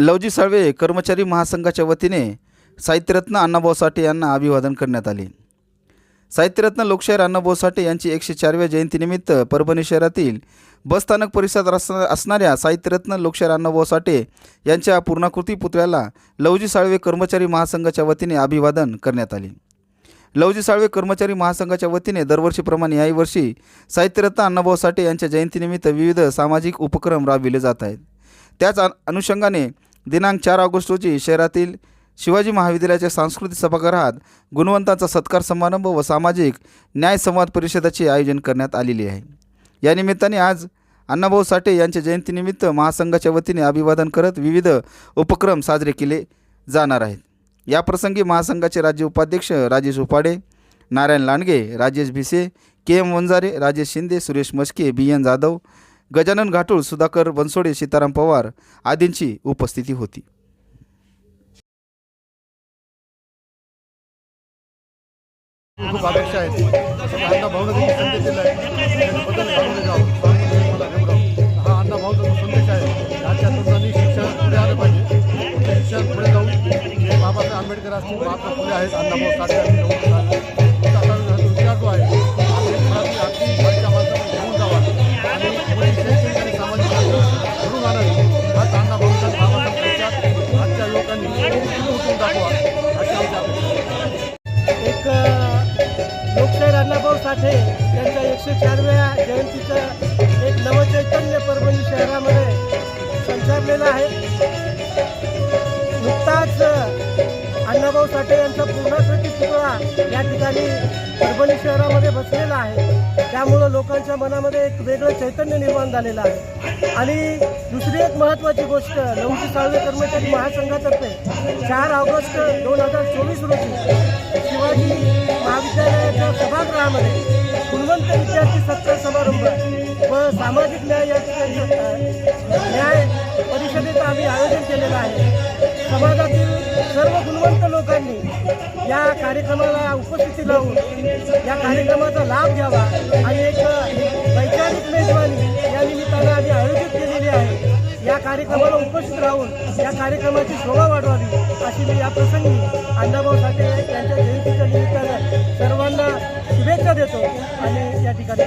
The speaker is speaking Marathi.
लवजी साळवे कर्मचारी महासंघाच्या वतीने साहित्यरत्न अण्णाभाऊ साठे यांना अभिवादन करण्यात आले. साहित्यरत्न लोकशाहीर अण्णाभाऊ साठे यांची एकशे चारव्या जयंतीनिमित्त परभणी शहरातील बसस्थानक परिसरात अस असणाऱ्या साहित्यरत्न लोकशाहीर अण्णाभाऊ साठे यांच्या पूर्णाकृती पुतळ्याला लवजी साळवे कर्मचारी महासंघाच्या वतीने अभिवादन करण्यात आले. लवजी साळवे कर्मचारी महासंघाच्या वतीने दरवर्षीप्रमाणे याही वर्षी साहित्यरत्न अण्णाभाऊ साठे यांच्या जयंतीनिमित्त विविध सामाजिक उपक्रम राबविले जात आहेत. त्याच अनु- अनुषंगाने दिनांक चार ऑगस्ट रोजी शहरातील शिवाजी महाविद्यालयाच्या सांस्कृतिक सभागृहात गुणवंतांचा सत्कार समारंभ व सामाजिक न्याय संवाद परिषदेचे आयोजन करण्यात आलेले आहे. या निमित्ताने आज अण्णाभाऊ साठे यांच्या जयंतीनिमित्त महासंघाच्या वतीने अभिवादन करत विविध उपक्रम साजरे केले जाणार आहेत. याप्रसंगी महासंघाचे राज्य उपाध्यक्ष Rajesh Upade Narayan Landge Rajesh Bhise K M Wanjare Rajesh Shinde Suresh Maske B N Jadhav Gajanan Ghatul Sudhakar Bansode Sitaram Pawar आदींची उपस्थिती होती. खूप अपेक्षा आहेत. अण्णा भाऊनं देखील संदेश दिला आहे बदल हा अण्णा भाऊचा संदेश आहे आजच्या तरुणांनी शिक्षण पुढे आलं पाहिजे. शिक्षण पुढे जाऊन बाबासाहेब आंबेडकर असतील महात्मा फुले आहेत अण्णाभाऊ साठे नुकताच अण्णाभाऊ साठे यांचा पूर्णाकृती पुतळा या ठिकाणी परभणी शहरामध्ये बसलेला आहे. त्यामुळं लोकांच्या मनामध्ये एक वेगळं चैतन्य निर्माण झालेलं आहे. आणि दुसरी एक महत्त्वाची गोष्ट लवजी सहावे कर्मचारी महासंघातर्फे चार ऑगस्ट दोन हजार चोवीस रोजी शिवाजी महाविद्यालयाच्या सभागृहामध्ये गुणवंत विद्यार्थी सत्कार समारंभ व सामाजिक आहे समाजातील सर्व गुणवंत लोकांनी या कार्यक्रमाला उपस्थिती लावून या कार्यक्रमाचा लाभ घ्यावा आणि एक वैचारिक मेजवानी या निमित्तानं आम्ही आयोजित केलेली आहे. या कार्यक्रमाला उपस्थित राहून या कार्यक्रमाची शोभा वाढवावी अशी मी या प्रसंगी अण्णाभाऊ साठे यांच्या जयंतीच्या निमित्तानं सर्वांना शुभेच्छा देतो आणि या ठिकाणी